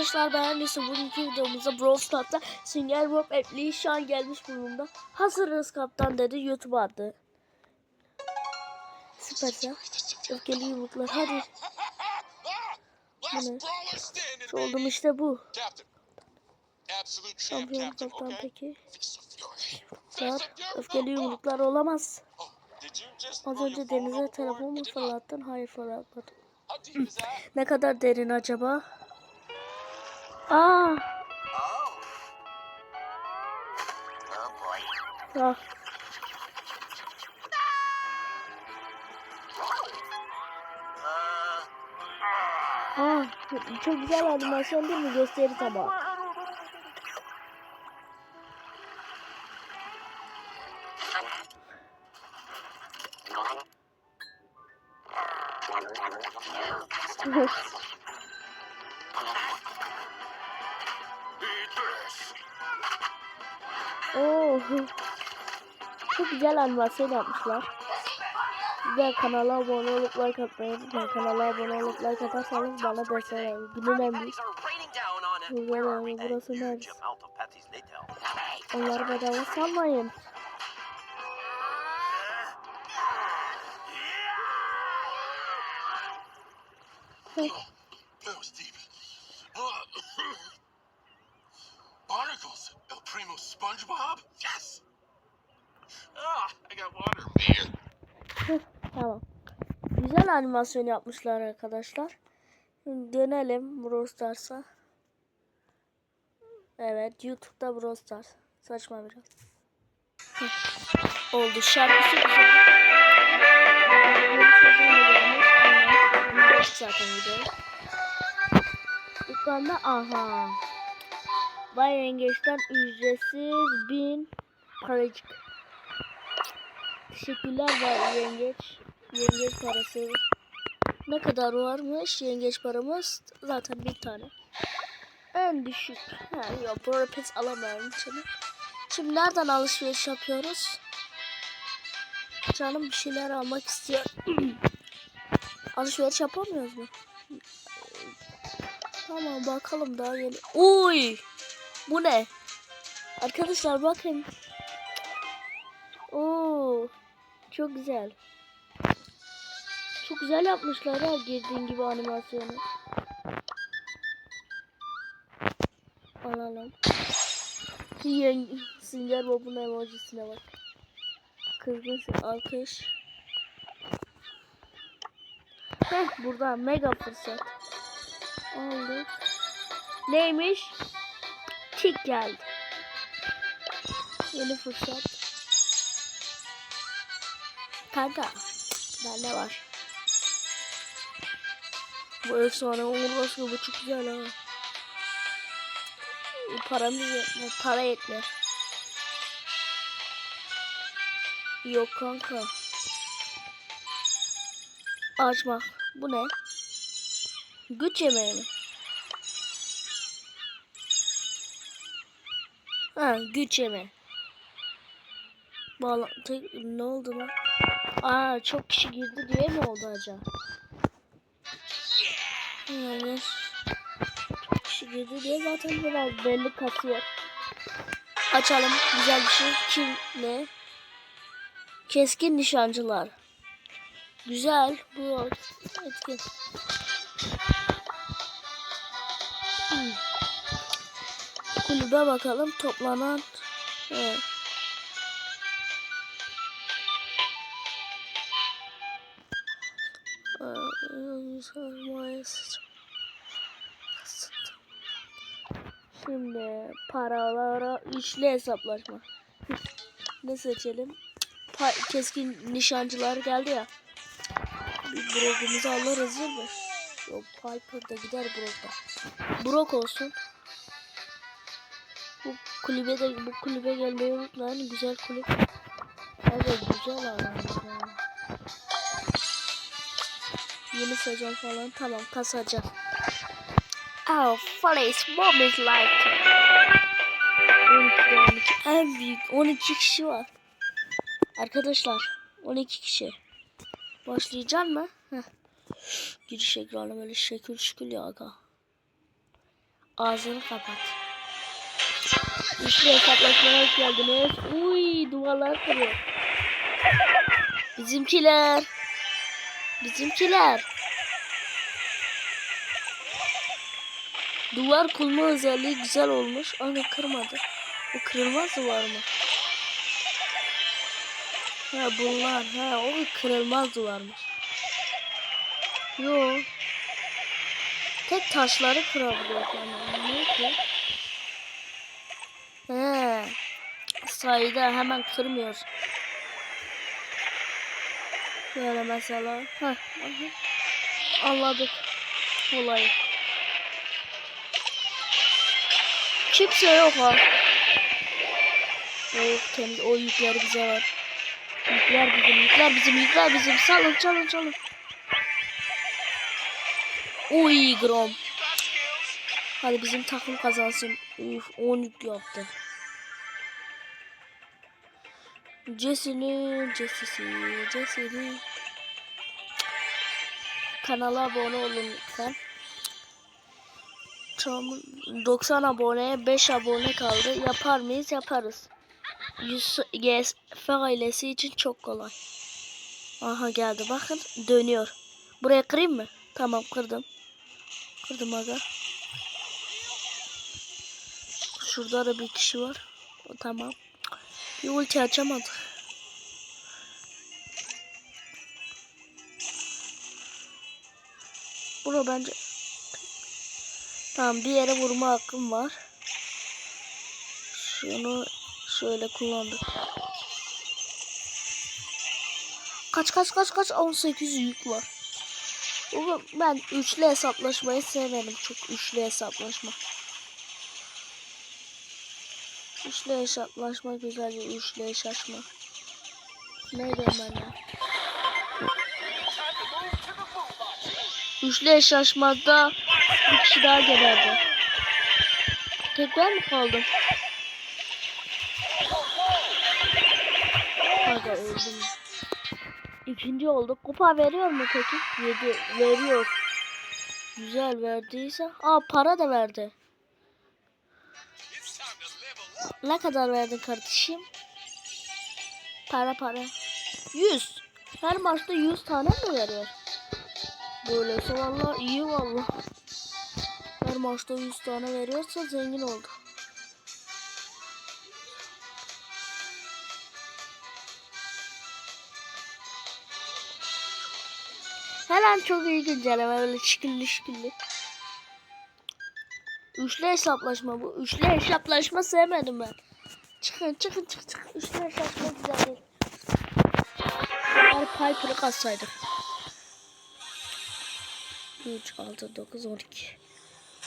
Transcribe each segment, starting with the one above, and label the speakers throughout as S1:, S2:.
S1: Arkadaşlar beğendiyseniz bugünkü videomuzda Brawl Stars'ta Singer Bob App'li şu an gelmiş bulunumda. Hazırız kaptan dedi YouTube'a attı. Süpersen. Öfkeli yumruklar hadi. Bu ne? Şu oldum işte bu. Şampiyon kaptan peki. Saat öfkeli yumruklar olamaz.
S2: Oh,
S1: Az önce denize telefon mu fırlattın? Hayır fırlatmadım. Ne kadar derin acaba? Aa.
S3: Uh,
S1: Aa, çok güzel animasyon değil mi? Gösteri tabağı. Oo. Çok güzel animasyon yapmışlar. Ve kanala abone olup like atmayı unutmayın. Kanala abone olup like atarsanız bana destek olun. Günün en büyük.
S3: We?
S1: burası neresi? Onları bedava salmayın.
S2: That
S1: tamam. Güzel animasyon yapmışlar arkadaşlar. Dönelim Brawl Stars'a. Evet YouTube'da Brawl Stars. Saçma biraz. Oldu şarkısı güzel. Zaten video. Yukarıda aha. Bay Yengeç'ten ücretsiz bin paracık. Teşekkürler Bay Yengeç. Yengeç parası. Ne kadar varmış yengeç paramız? Zaten bir tane. En düşük. Ha, yok Pro Pets alamıyorum şimdi. Şimdi nereden alışveriş yapıyoruz? Canım bir şeyler almak istiyor. alışveriş yapamıyoruz mu? Tamam bakalım daha yeni. Uy! Bu ne? Arkadaşlar bakın. Oo! Çok güzel. Güzel yapmışlar ha girdiğin gibi animasyonu. Alalım. Singer Bob'un emojisine bak. Kızgın alkış. Heh burada mega fırsat. Aldık. Neymiş? Tik geldi. Yeni fırsat. Kanka. Bende var. Bu efsane Uğur bu çok güzel ha. Paramız yetmiyor. Para yetmiyor. Yok kanka. Açma. Bu ne? Güç yemeği mi? Ha güç yemeği. Bağlantı ne oldu lan? Aa çok kişi girdi diye mi oldu acaba? Yani kişi girdi diye zaten biraz belli kasıyor. Açalım güzel bir şey. Kim ne? Keskin nişancılar. Güzel bu etkin. Hmm. Kulübe bakalım toplanan. Evet. Şimdi paralara üçlü hesaplaşma. ne seçelim? Pa keskin nişancılar geldi ya. Bir Brock'umuzu alırız değil mi? Yok Piper da gider Brock'ta. Brock olsun. Bu kulübe de bu kulübe gelmeyi unutmayın. Güzel kulüp. Evet güzel alan ya. Yeni sezon falan tamam kasacağım. Oh, Flash Bob is like 12'de 12 en büyük 12 kişi var. Arkadaşlar 12 kişi. Başlayacak mı? Heh. Giriş ekranı böyle şekil şükür ya aga. Ağzını kapat. Üçlü hesaplaşmaya hoş geldiniz. Uy duvarlar kırıyor. Bizimkiler. Bizimkiler. Duvar kulma özelliği güzel olmuş. Ana kırmadı. Bu kırılmaz duvar mı? Ha bunlar. Ha o kırılmaz duvarmış. Yo. Tek taşları kırabiliyor yani. Ne ki? He. Sayıda hemen kırmıyor. Böyle mesela. Heh. Anladık olayı. Kimse yok ha. O temiz o yükler bize var. Yükler bizim, yükler bizim, yükler bizim. Salın, çalın, çalın. Uy Grom. Hadi bizim takım kazansın. Uf 10 yük yaptı. Jesse'nin, Jesse'si, Jesse'nin. Kanala abone olun lütfen. Tam 90 aboneye 5 abone kaldı. Yapar mıyız? Yaparız. 100 GSF ailesi için çok kolay. Aha geldi bakın dönüyor. Buraya kırayım mı? Tamam kırdım. Kırdım aga. Şurada da bir kişi var. O tamam. Bir ulti açamadık. Bura bence Tamam bir yere vurma hakkım var. Şunu şöyle kullandık. Kaç kaç kaç kaç 18 yük var. Oğlum ben üçlü hesaplaşmayı severim çok üçlü hesaplaşma. Üçlü hesaplaşma güzel bir üçlü hesaplaşma. Ne diyorum ben ya? Üçlü hesaplaşmada bir kişi daha geberdi. Tek ben mi kaldım? Aga öldüm. İkinci olduk. Kupa veriyor mu peki? Yedi. Veriyor. Güzel verdiyse. Aa para da verdi. Ne kadar verdin kardeşim? Para para. 100. Her maçta 100 tane mi veriyor? Böyleyse valla iyi valla. Her maçta 100 tane veriyorsa zengin oldu. Her an çok iyi güncelleme böyle şikilli şikilli. Üçlü hesaplaşma bu. Üçlü hesaplaşma sevmedim ben. Çıkın çıkın çıkın çıkın. Üçlü hesaplaşma güzel değil. Bari Piper'ı katsaydık. 3, 6, 9, 12.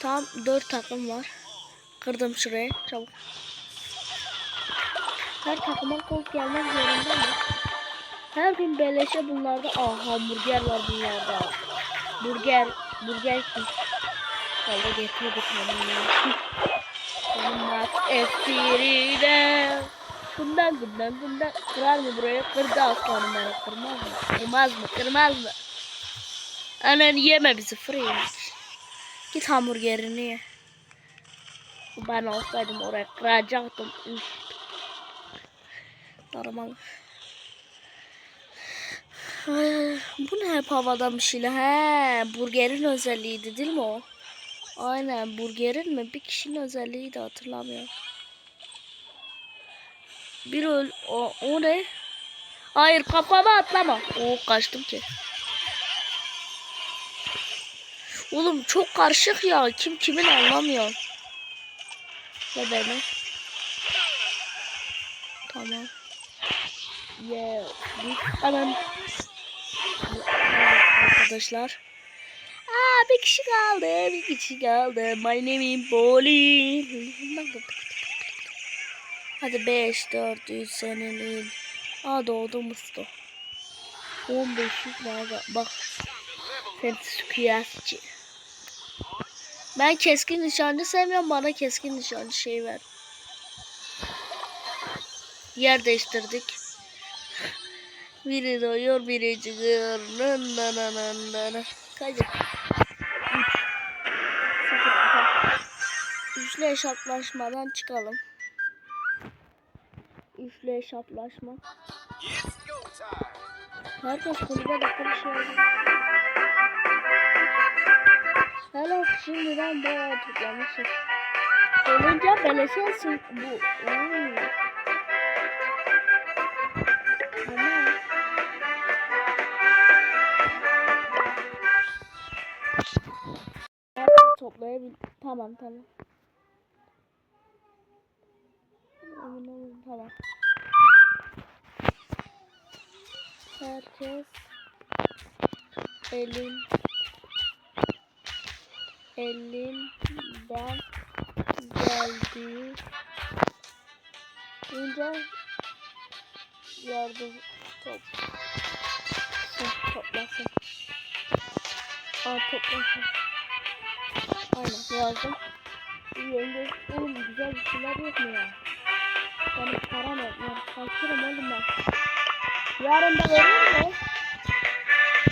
S1: Tam 4 takım var. Kırdım şuraya. Çabuk. Her takıma kol gelmek zorunda mı? Her gün beleşe bunlarda. Aa hamburger var bunlarda. Burger. Burger kim? Valla getirdik maç esirine. Bundan bundan bundan. Kırar mı buraya? Kırdı aslanım beni. Kırmaz mı? Kırmaz mı? Kırmaz mı? Anan yeme bizi fırıymış. Git hamburgerini ye. Ben olsaydım oraya kıracaktım. Üf. Normal. Bu ne hep havadan bir şeyler? He, burgerin özelliğiydi değil mi o? Aynen burgerin mi? Bir kişinin özelliğiydi hatırlamıyorum. Bir öl... O, o ne? Hayır kafama atlama. Oo kaçtım ki. Oğlum çok karışık ya. Kim kimin anlamıyor. Ve beni. Tamam. Yeah. Hemen. Arkadaşlar. Aa bir kişi kaldı. Bir kişi kaldı. My name is Polly. Hadi 5, 4, 3 senenin. Aa doğdu Mustafa. 15 yük var. Bak. Sen kıyasçı. Ben keskin nişancı sevmiyorum. Bana keskin nişancı şey ver. Yer değiştirdik. Biri doyuyor, biri çıkıyor. Nın nın nın nın nın. Üçlü hesaplaşmadan çıkalım.
S3: Go time.
S1: Herkes kulübe de konuşuyor. Hele şimdiden bayağı toplamışız. Olunca beleşe sın bu. Herkes toplayabil... Tamam tamam. Olun tamam. Herkes elin elinden geldiği ince yardım toplasın toplasın. Aa toplasın. Aynen yazdım. Yenge oğlum güzel bir şeyler yok mu ya? Benim param yok. Yani kalkırım oğlum ben. Yarın da verir mi?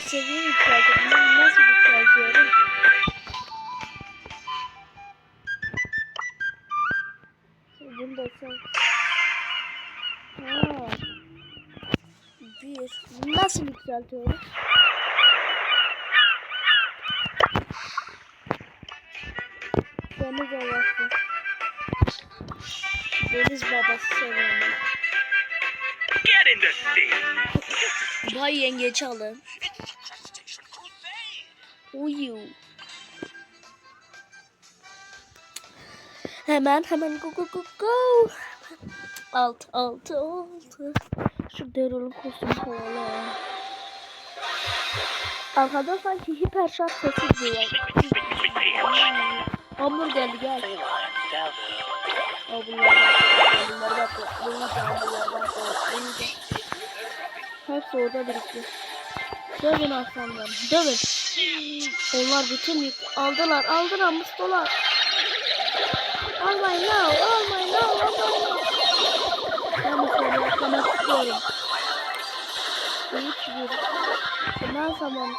S1: Seviye yükseltiyorum. Ben nasıl yükseltiyorum? Bunu da sen. Ha. Bir. Bunu nasıl yükseltiyorum? Deniz babası seviyorum ben.
S3: Get in the sea.
S1: Bay yengeç alın. Uyu. Hemen hemen go go go go. Alt altı altı. Şu Daryl'ın kostümü havalı. Arkada sanki hiper şart sesi duyuyor. Hamur geldi gel. Aa, bunlar bak. Bunlar bak. Bunu da bunlar bak. Bunu da. Hepsi orada birikti. Dövün aslanlarım. Dövün. Onlar bütün yük aldılar. Aldılar mustolar. Almayın no. Almayın no. Almayın. Ben bu soruyu atlamak istiyorum. Üç bir. Bundan zaman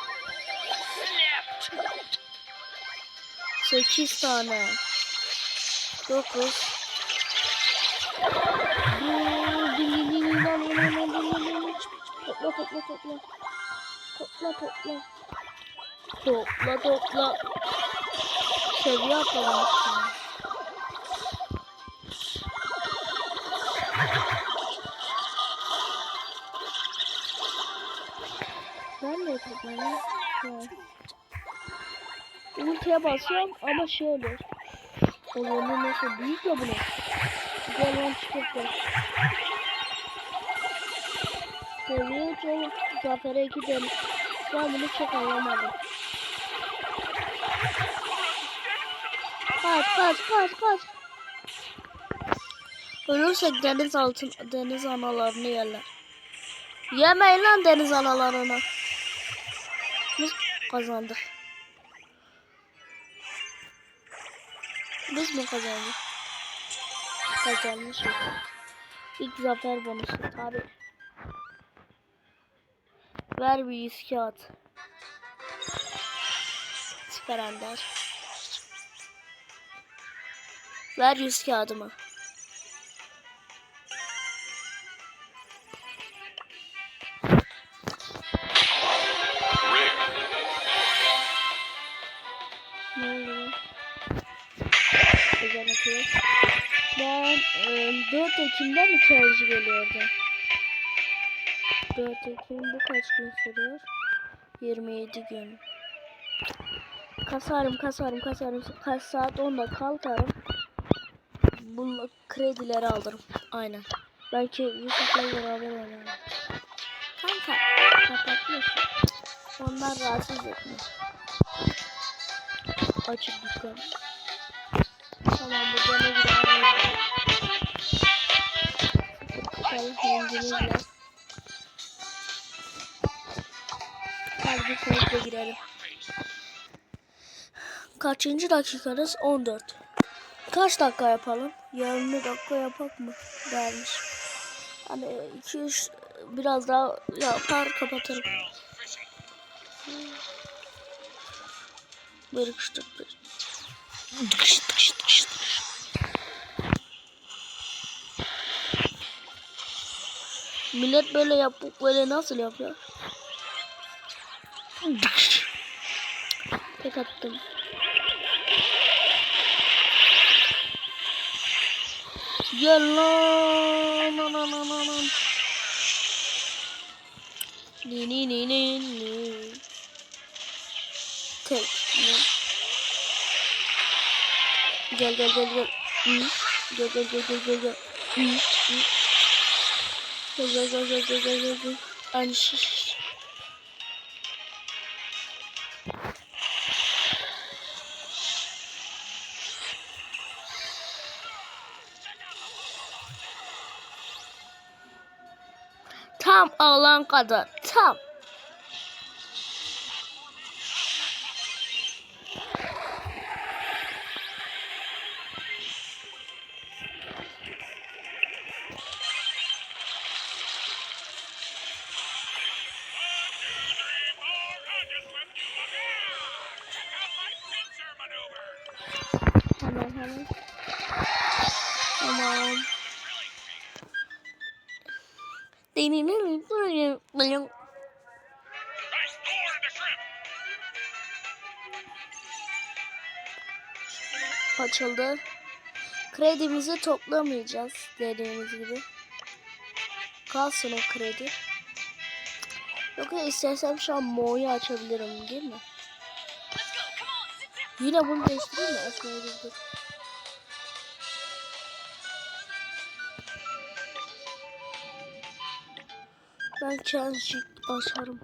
S1: sekiz tane. Dokuz. Topla topla topla. Topla topla. Topla topla. Seviye atlamışsın. Ben de toplayayım. Ultiye basıyorum ama şey oluyor. O zaman nasıl büyük ya bunu. Seviye çok zafere iki dönüş. Ben bunu çok anlamadım. Kaç kaç kaç kaç. Ölürsek deniz altın deniz analarını yerler. Yemeyin lan deniz analarını. Biz kazandık. Biz mi kazandık? Kazanmışız. İlk zafer bonusu tabi. Ver bir yüz kağıt. Süper Ender. Ver yüz kağıdımı. 4 Ekim'de mi çağrıcı geliyordu? 4 Ekim bu kaç gün sürüyor? 27 gün. Kasarım kasarım kasarım. Kaç saat 10'da kalkarım. Bununla kredileri alırım. Aynen. Belki Yusuf'la beraber oynarım. Kanka kapatmışım. Onlar rahatsız etmiyor. Açık dükkan. Tamam burada ne Bakalım hangimizle. Kardeşimizle girelim. Kaçıncı dakikadayız? 14. Kaç dakika yapalım? 20 dakika yapak mı? Dermiş. Hani 2-3 biraz daha yapar kapatırım. Bir kıştık bir. Tıkış tıkış Millet böyle yapıp böyle nasıl yapıyor? Tek attım. Gel lan. lan, lan, lan, lan. Ni ni ni ni ni. Tek. Gel gel gel gel. Gel gel gel gel gel gel. Gel gel gel gel gel gel gel. Aynı şiş. Tam alan kadar. Tam. Açıldı. Kredimizi toplamayacağız dediğimiz gibi. Kalsın o kredi. Yoksa istersem şu an Mo'yu açabilirim değil mi? Yine bunu değiştireyim mi? Girdik. Ben kendisi açarım.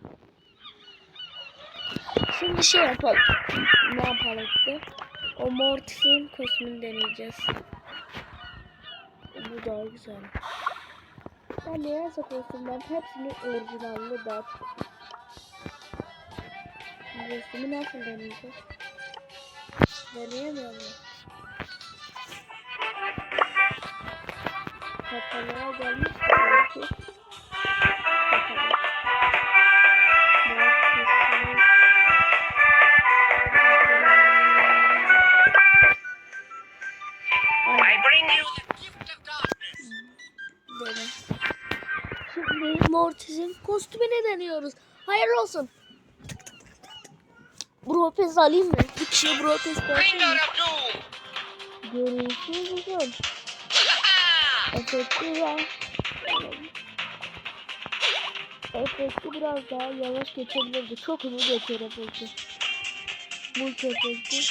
S1: Şimdi şey yapalım. Ne yapalım işte? O Mortis'in kostümünü deneyeceğiz. Bu daha güzel. Ben neyse kostümden hepsini orijinalli daha çok. Kostümü nasıl deneyeceğiz? Deneyemiyor muyum? Kataloğa gelmiş belki. Kostümünü deniyoruz. Hayırlı olsun. Bropez alayım mı? Bir kişiye versene.
S3: Finger of doom.
S1: Görüntü güzel. Efekti. Efekti biraz daha yavaş geçebilirdi. Çok hızlı geçiyor efekti. Multi efekti.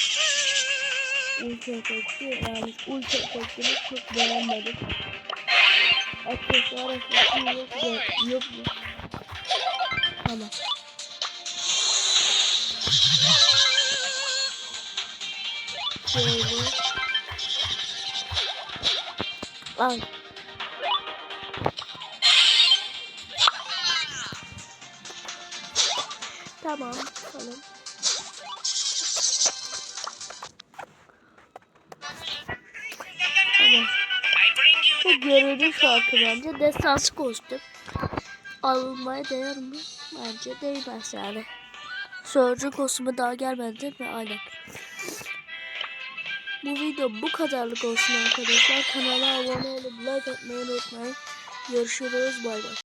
S1: Ulti efekti. Yani ulti efektini çok beğenmedim. Aksesuar efekti yok yok mu? Tamam. Şöyle. Ay. Tamam, tamam. Bu görünüş farkı bence. Destansı kostüm. Alınmaya değer mi? Bence değmez yani. Sörcü kostümü daha gelmedi ve aynen. Bu video bu kadarlık olsun arkadaşlar. Kanala abone olup like atmayı unutmayın. Görüşürüz. Bay bay.